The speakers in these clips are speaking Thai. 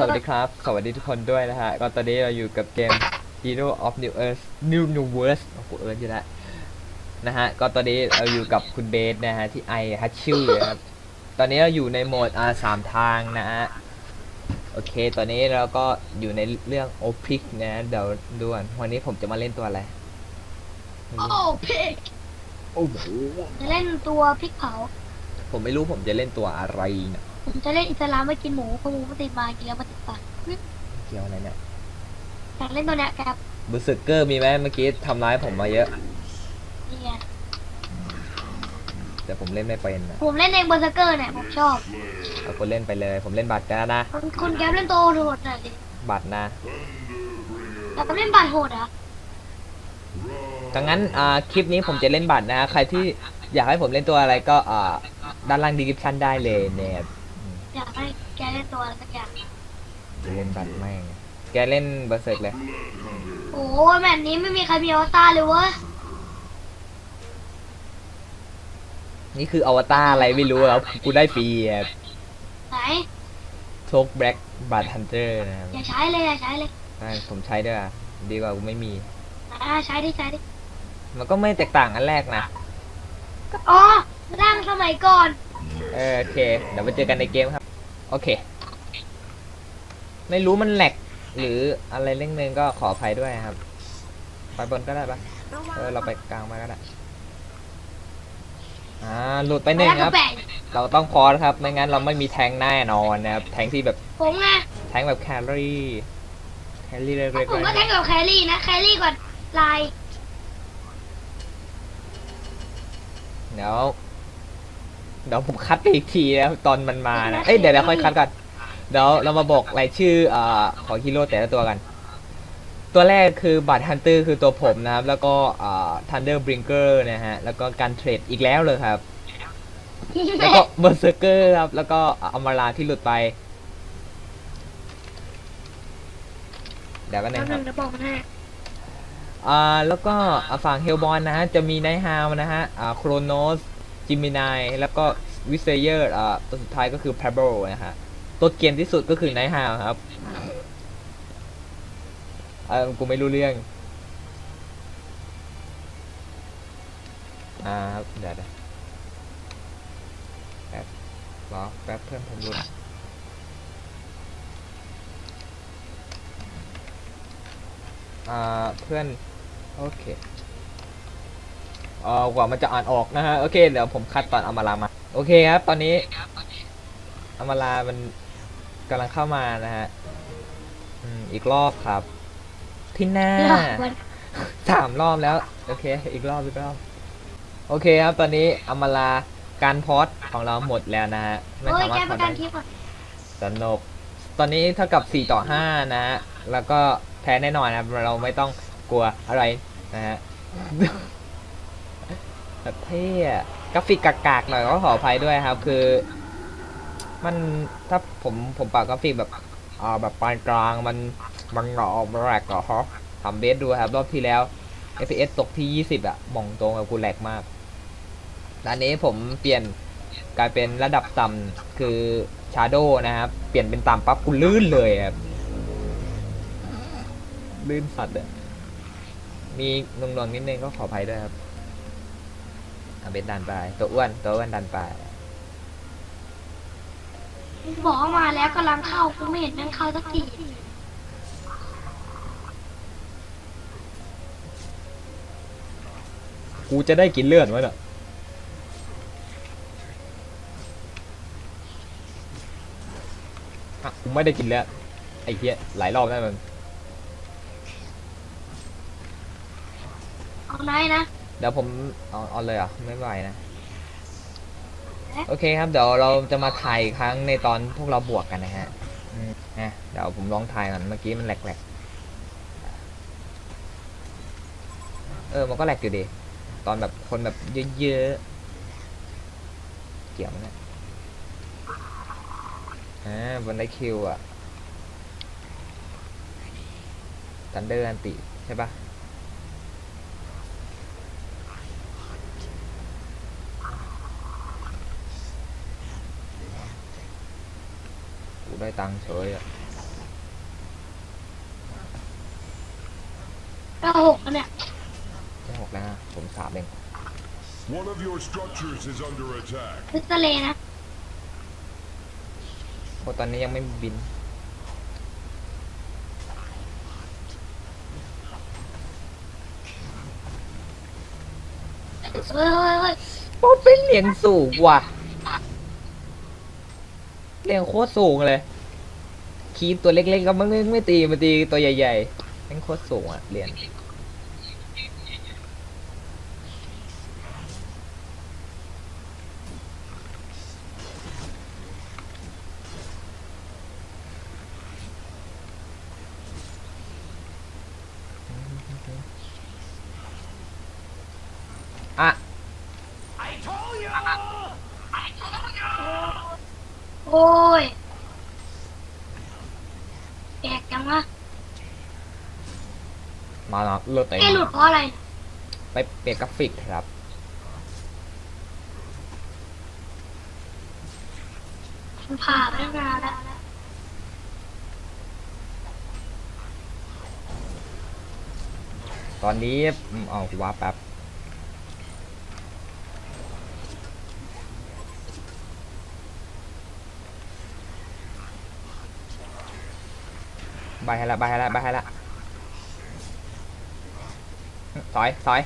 สวัสดีครับ สวัสดีทุกคนด้วยนะฮะก็ตอนนี้เราอยู่กับเกม Hero of New Earth New New World โอ้โหเอิร์ธอยู่แล้วนะฮะ ก็ตอนนี้เราอยู่กับคุณเบสนะฮะ ที่ไอฮัตชิวนะครับ ตอนนี้เราอยู่ในโหมด R สามทางนะฮะ โอเค ตอนนี้เราก็อยู่ในเรื่องโอพิกนะ เดี๋ยวดูก่อนวันนี้ผมจะมาเล่นตัวอะไร โอ้พริกโอ้โหจะเล่นตัวพริกเผา ผมไม่รู้ผมจะเล่นตัวอะไรนะ ผมจะเล่นอิสลามไม่กินหมูเพราะหมูมันติดมากินแล้วมันติดปากเกี่ยวอะไรเนี่ยอยากเล่นตัวเนี้ยครับบูสึเกอร์มีไหมเมื่อกี้ทำร้ายผมมาเยอะ นี่ไงแต่ผมเล่นไม่เป็นนะผมเล่นเองเบอร์เซอร์เกอร์เนี่ยผมชอบเอาคนเล่นไปเลย ผมเล่นบัตรกันนะคุณคุณแกปเล่นตัวโหดหน่อยดิบัตรนะแต่ก็เล่นบาดโหดเหรอะดังนั้นอ่าคลิปนี้ผมจะเล่นบัตรนะ ใครที่อยากให้ผมเล่นตัวอะไรก็อ่าด้านล่างดีคริปชั่นได้เลยเนี่ย อยากให้แกเล่นตัวอะไรสักอย่างจะเล่นบัตรแม่งแกเล่นเบอร์เซิร์กเลย โอ้ยแบบนี้ไม่มีใครมีอวตารเลยเว้ยนี่คืออวตารอะไรไม่รู้ครับกูได้ฟรีไหนโชคแบล็กบัตรฮันเตอร์นะครับอย่าใช้เลยอย่าใช้เลยได้ผมใช้ด้วยอะดีกว่ากูไม่มี อ่าใช้ดิใช้ดิมันก็ไม่แตกต่างอันแรกนะ อ๋อร่างสมัยก่อน เออโอเค เดี๋ยวมาเจอกันในเกมครับ โอเค ไม่รู้มันแหลกหรืออะไรเร่งนึงก็ขออภัยด้วยนะครับ ไปบนก็ได้ปะเออเราไปกลางมาก็ได้อ่าหลุดไปหนึ่งครับแปะเราต้องพอสครับ ไม่งั้นเราไม่มีแทงค์แน่นอนนะครับ แทงค์ที่แบบ ผมไงแทงค์แบบแคลรี่แคลรี่เล็กผมๆก็เลยแทงกับแครี่นะแครี่กว่าลายเดี๋ยว เดี๋ยวผมคัดไปอีกทีนะครับตอนมันมานะเอ้ยเดี๋ยวเดี๋ยวค่อยคัดก่อนเดี๋ยวเรามาบอกรายชื่ออ่าของฮีโร่แต่ละตัวกัน ตัวแรกคือบัตฮันเตอร์คือตัวผมนะครับ แล้วก็อ่าทันเดอร์บริงเกอร์นะฮะ แล้วก็การเทรดอีกแล้วเลยครับ แล้วก็เบอร์เซอร์เกอร์ครับ แล้วก็อมาราที่หลุดไป เดี๋ยวกันแป๊บนะคนึรับงเดี๋ยวบอกมันให้อ่าแล้วก็อ่าฝั่งเฮลบอลนะฮะ จะมีไนฮาวนะฮะอ่าโครโนส จิมินายแล้วก็วิเซเยอร์อ่าตัวสุดท้ายก็คือ p a b l e นะฮะ ตัวเกียนที่สุดก็คือไนท์ฮาวครับเออกูไม่รู้เรื่อง อ่าครับเดี๋ยวเดี๋ยวแป๊บรอแป๊บเพื่อนผมรุดอ่าเพื่อน โอเค เออกว่ามันจะอ่านออกนะฮะ โอเค เดี๋ยวผมคัดตอนอมารามา โอเคครับ ตอนนี้อมารามันกำลังเข้ามานะฮะอืมอีกรอบครับ ที่หน้า หลอกมันสามรอบแล้ว โอเค อีกรอบอีกรอบ โอเคครับ ตอนนี้อมาราการพอดของเราหมดแล้วนะฮะ ไม่โอ้ยสามารแกถพปอระดกัได้นคลิปก่อนสนุก ตอนนี้เท่ากับ 4 ต่อ 5 นะฮะ แล้วก็แพ้แน่นอนนะครับเราไม่ต้องกลัวอะไรนะฮะ แบบเท่อะกราฟิกกากๆหน่อยก็ขออภัยด้วยครับ คือ มันถ้าผมผมปรับกราฟิกแบบอ่าแบบปานกลางมันมันหนอมันแหลกเหรอฮะทำเบสดูครับ รอบที่แล้ว FPS ตกที่ 20 อะมองตรงกับกูแหลกมากตอนนี้ผมเปลี่ยนกลายเป็นระดับต่ำคือชาโดนะครับ เปลี่ยนเป็นต่ำปั๊บกูลื่นเลยครับลื่นสัตว์อะมีนวงๆนิดนึงก็ขออภัยด้วยครับ เอาเบสดันไป ตัวอ้วน ตัวอ้วนดันไปบอกว่ามาแล้วกำลังเข้ากูไม่เห็นแม่งเข้าสักทีกูจะได้กินเลือดไหมน่ะอะกูไม่ได้กินเลือดไอ้เหี้ยหลายรอบแล้วมัน เอาไหนนะ เดี๋ยวผมเอาเอาเลยเหรอะไม่ไหวนะเอ๊ะโอเคครับ เดี๋ยวเราจะมาถ่ายอีกครั้งในตอนพวกเราบวกกันนะฮะอืมนะเดี๋ยวผมลองถ่ายก่อนเมื่อกี้มันแหลกๆเออมันก็แหลกอยู่ดี ตอนแบบคนแบบเยอะๆเกี่ยวไหมเนะอ่าบนได้คิวอะทันเดอร์อันติใช่ปะ ตังเฉยอะเก้าหกแล้เนี่ย ได้หกแล้วนะผมสามเอง One พิสเตอร์เลนะ โอตอนนี้ยังไม่บิน เฮ้ยเฮ้ยเฮ้ยเป็นเหรียญสูงว่ะเหรียญโคตรสูงเลย คีบตัวเล็กๆก็ไม่ไม่ไม่ตีมาตีตัวใหญ่ๆแม่งโคตรสูงอะเหรียญอะ โอ้ยแปลกจังวะ มาแล้ว เลือดเต็มไอ้หลุดเพราะอะไรไปเปลี่ยนกราฟิกครับ มันผ่าไปตั้งนานแล้วตอนนี้อืมเอาว้าแป๊บใบให้ละใบให้ละใบให้ละ ถอยถอย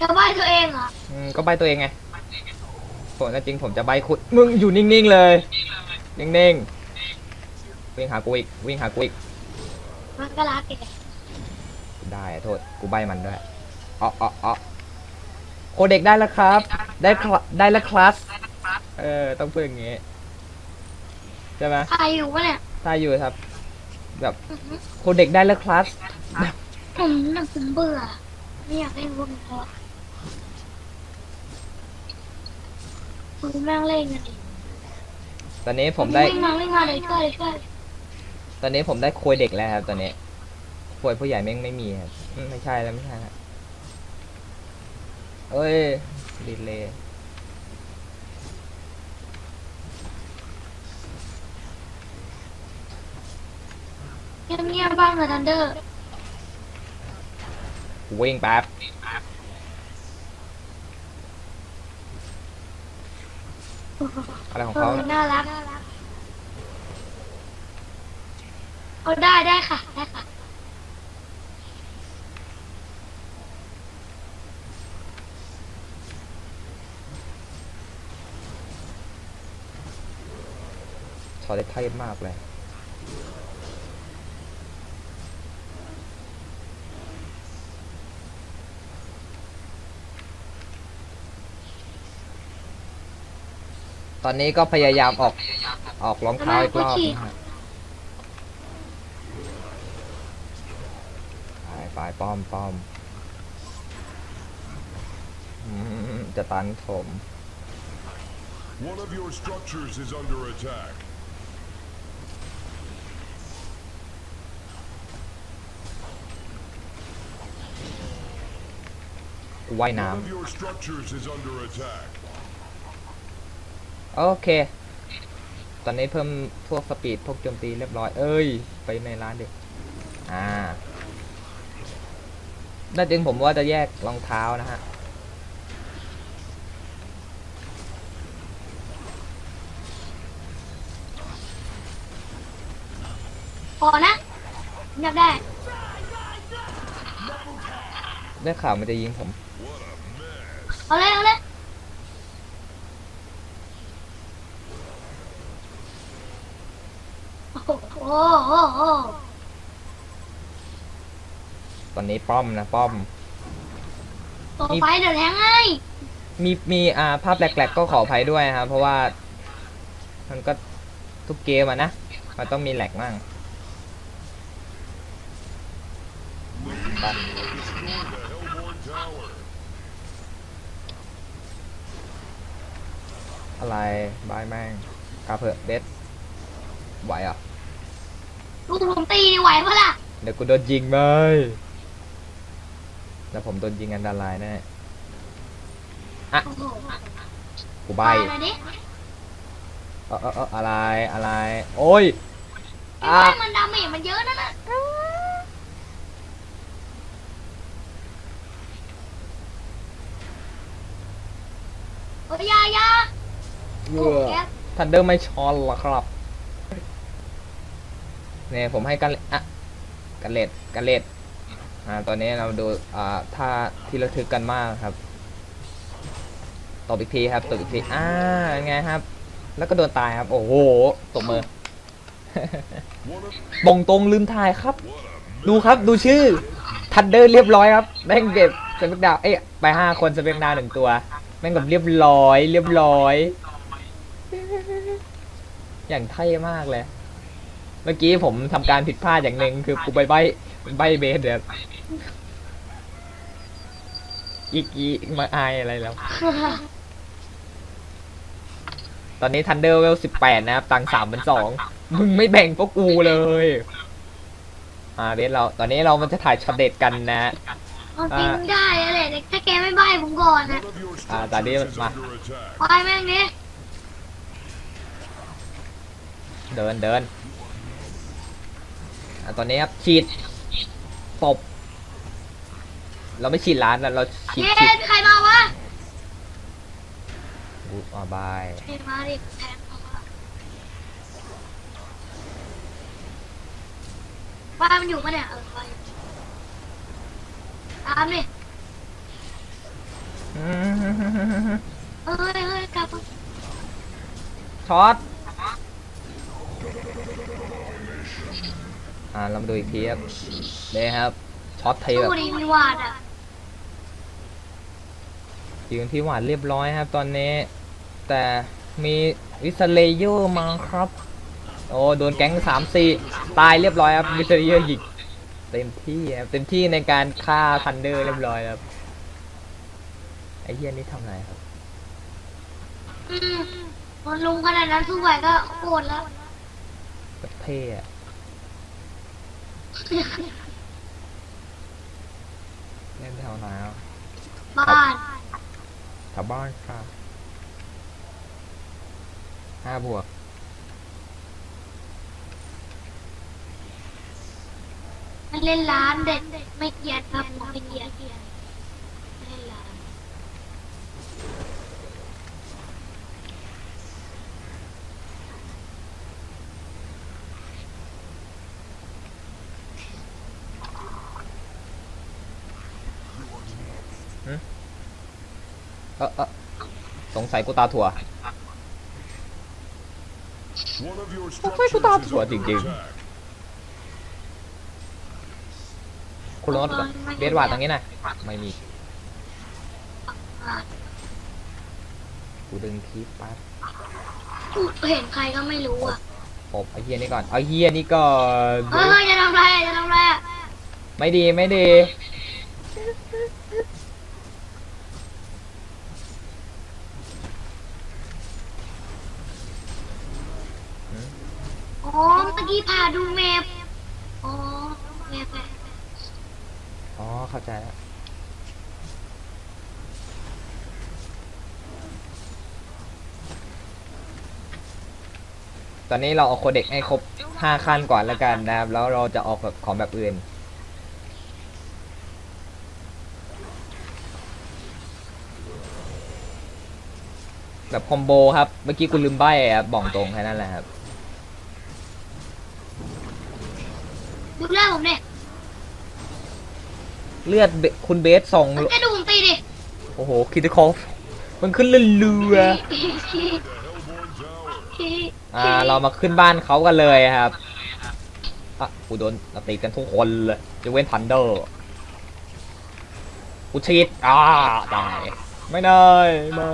จะบ้านตัวเองเหรออืมก็ใบตัวเองไงส่วนจริงผมจะใบขุดมึงอยู่นิ่งๆเลย นิ่งๆ วิ่งหากูอีก วิ่งหากูอีก มันก็รักแกได้อะโทษ กูใบมันด้วยอ๋ออ๋ออ๋อโคเด็กได้แล้วครับ ได้คลได้แล้วคลาส เออ ต้องพูดอย่างงี้ใช่ไหมใครอยู่วะเนี่ยถ้าอยู่ครับ แบบอื้อหือโคเด็กได้แล้วคลาสผมน่ะผมเบื่อ ไม่อยากเล่นพวกนี้แล้วคุณแม่งเล่นกันดิตอนนี้ผมได้ วิ่งมาวิ่งมาเลยช่วยเลยช่วยตอนนี้ผมได้โคยเด็กแล้วครับ ตอนนี้โคยผู้ใหญ่แม่งไม่มีครับอืมไม่ใช่แล้วไม่ใช่แล้วเอ้ยดีเลย เงียบๆบ้างเลยทันเดอร์ วิ่งแป๊บอะไรของเอเขาอ น่ารัก เอาได้ได้ค่ะ ได้ค่ะชอได้เท่มากเลย ตอนนี้ก็พยายามออกออกรองเท้าอีกรอบนะฮะไปไปป้อมป้อมอืมจะตันผม One of your structures is under attack. กูว่ายน้ One of your structures is under attack. ำโอเค ตอนนี้เพิ่มพวกสปีดพวกโจมตีเรียบร้อย เอ้ย ไปในร้านเด็กอ่าน่าจริงผมว่าจะแยกรองเท้านะฮะ พอนะอยากได้ ได้ข่าวมันจะยิงผม เอาเลยเอาเลยโอ้ โหโอ้โหโอ้โหตอนนี้ป้อมนะป้อม ต่อไปเดี๋ยวแทงให้มีมีอ่าภาพแหลกๆก็ขออภัยด้วยนะครับเพราะว่า มันก็ทุกเกมอะนะมันต้องมีแหลกมั่ง Destroy the Hellborn Tower. อะไรบายแม่งกาเพอะเด็ดไหวอะ ลูกผมตีไหวปะล่ะเดี๋ยวกูโดนยิงไหมแล้วผมโดนยิงอันตรายแน่โอ้โหกกูใบ มาหน่อยดิเออเออเอออะไรอะไร โอ้ยไอ้อะใบมันดาเมจมันเยอะนั่นน่ะโอ้ยอยาอยาโอ้แก๊สทันเดอร์ไม่ช้อนหรอครับ เนี่ยผมให้กันอะกันเลดกันเลดอ่าตอนนี้เราดูอ่าท่าที่ระทึกกันมากครับตบอีกทีครับตบอีกทีอ่าไงครับ แล้วก็โดนตายครับ โอ้โหตบมือ บงตรงลืมถ่ายครับ ดูครับดูชื่อ ทันเดอร์เรียบร้อยครับแม่งเก็บสเปกดาวเอ้ยไปห้าคนสเปกดาวหนึ่งตัว แม่งแบบเรียบร้อย เรียบร้อย อย่างเท่มากเลย เมื่อกี้ผมทำการผิดพลาดอย่างหนึ่งคือกูไปใบใบเบสเดี๋ยวอีกอีกมาอายอะไรแล้ว ตอนนี้ทันเดอร์เวลสิบแปดนะครับ ตังสามเป็นสองมึงไม่แบ่งพวกกูเลย อ่าเดสเรา ตอนนี้เรามันจะถ่ายช็อตเด็ดกันนะเอาจริงได้เลยแหละถ้าแกไม่ใบผมก่อนนะ one of your Ah, structures tadi is mah. under attack. ไปแม่งดิเดินเดินอะ ตอนนี้ครับฉีดตบเราไม่ฉีดร้านแล้วเราฉีดเย้ฉีดใครมาวะอุ๊ยอ่าบายเฮ้ยมาดิแทงเขาอะบ้านมันอยู่ปะเนี่ยเออไปตามดิเฮ้ยเฮ้ยกลับมาช็อต อ่าเรามาดูอีกทีครับเลยครับช็อตเทแบสู้บดิมีวาดอะยืนที่หวานเรียบร้อยครับ ตอนนี้ แต่มีวิสเลเยอร์มาครับ โอ้โดนแก๊งสามสี่ตายเรียบร้อยครับวิสเลเยอร์ยิงเต็มที่ครับเต็มที่ในการฆ่าทันเดอร์เรียบร้อยครับไอ้เฮียนี่ทำอะไรครับอืมมันลุงขนาดนั้นสู้ไหวก็โคตรแล้วแบบเท่อะ เล่นแถวไหนอะบ้านแถวบ้านค่ะห้าบวกมันเล่นร้านเด็ดไม่เกลียดครับผมไม่เกลียดเล่นร้าน เออเออ สงสัยกูตาถั่ว One of your โอ้ยกูตา structures is ถั่วจ under ริง attack. ๆคุณรถก่อนเบสวาดตรงนี้หน่อยไม่มีอะกูดึงคลิปปั๊บกูเห็นใครก็ไม่รู้อะปบไอ้เฮียนี่ก่อนเอาเฮียนี่ก่อนเฮ้ยเฮ้ยจะทำอะไรอะจะทำอะไรอะไม่ดีไม่ดี อ๋อเมื่อ กี้พาดูแมพอ๋อแมพอ๋อ เข้าใจแล้วตอนนี้เราเอาโคเด็กให้ครบ5ขั้นก่อนแล้วกันนะครับ แล้วเราจะออกแบบของแบบอื่น แบบคอมโบครับ เมื่อกี้กูลืมใบ้ครับบอกตรงแค่นั้นแหละครับ ดูเรื่องผมเนี่ยเลือดเบคุณเบสส่งมันจะดูผมตีดิโอ้โหคิดคอฟมันขึ้นเรือๆอ่าเรามาขึ้นบ้านเขากันเลยครับอะกูโดนเราตีกันทุกคนเลยจะเว้นทันเดอร์กูชีดอ่าตายไม่ได้ไม่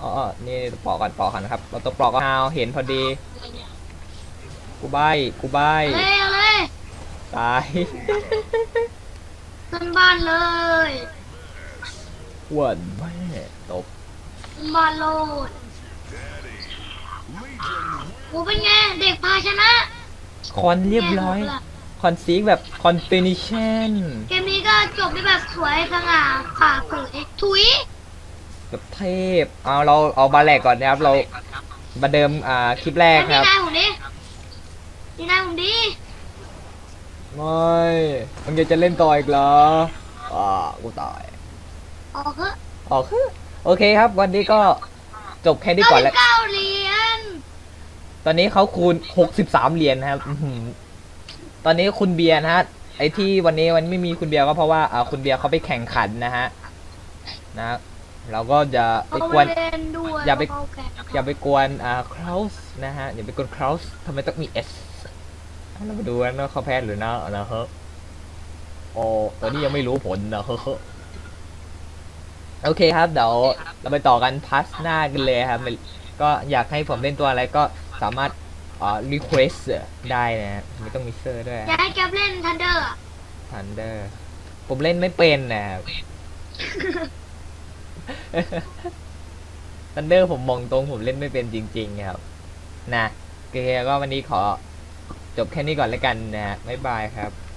อ๋อนี่ปอกกันปอกกันนะครับเราตัวปลอกก็ฮาวเห็นพอดี กูใบกูใบเอาเลยเอาเลยตายขึ้นบ้านเลยอ้วนแม่ตบขึ้นบ้านโลดโอ้เป็นไงเด็กพาชนะคอนเรียบร้อย คอนซีกแบบคอนเฟนิชันเกมนี้ก็จบได้แบบสวยสง่าผ่าเผยถุยแบบเทพเอาเราเอาบาแลกก่อนนะครับเรามาเดิมอ่าคลิปแรกแล้วครับนี่นายผมดิ นี่นายผมดิไม่มึงอยากจะเล่นต่ออีกเหรออ่ากูตายออกเถอะออกคือโอเคครับ วันนี้ก็จบแค่นี้ก่อนแล้ว เก้าเหรียญตอนนี้เขาคูณ 63 เหรียญนะครับอื้อหือตอนนี้คุณเบียร์นะฮะ ไอที่วันนี้วันไม่มีคุณเบียร์ก็เพราะว่าอ่าคุณเบียร์เขาไปแข่งขันนะฮะ นะเราก็จะไปเอากวน เล่นด้วยอย่าไปเแข่งอย่าไปกวนอ่าคราวส์นะฮะ อย่าไปกวนคราวส์ทำไมต้องมี S อะ เรามาดูกันว่าเขาแพ้หรือนะนะฮะโอ้ตอนนี้ยังไม่รู้ผลนะเฮ้อโอเคครับเดี๋ยวเราไปต่อกันพาร์ทหน้ากันเลยครับ ก็อยากให้ผมเล่นตัวอะไรก็สามารถอ่า request ได้นะฮะไม่ต้องมีเซอร์ด้วยอยากให้แกปเล่นทันเดอร์ทันเดอร์ผมเล่นไม่เป็นนะครับทันเดอร์ผมมองตรงผมเล่นไม่เป็นจริง ๆ ครับ นะโอเคก็วันนี้ขอ จบแค่นี้ก่อนแล้วกันนะฮะบ๊ายบายครับ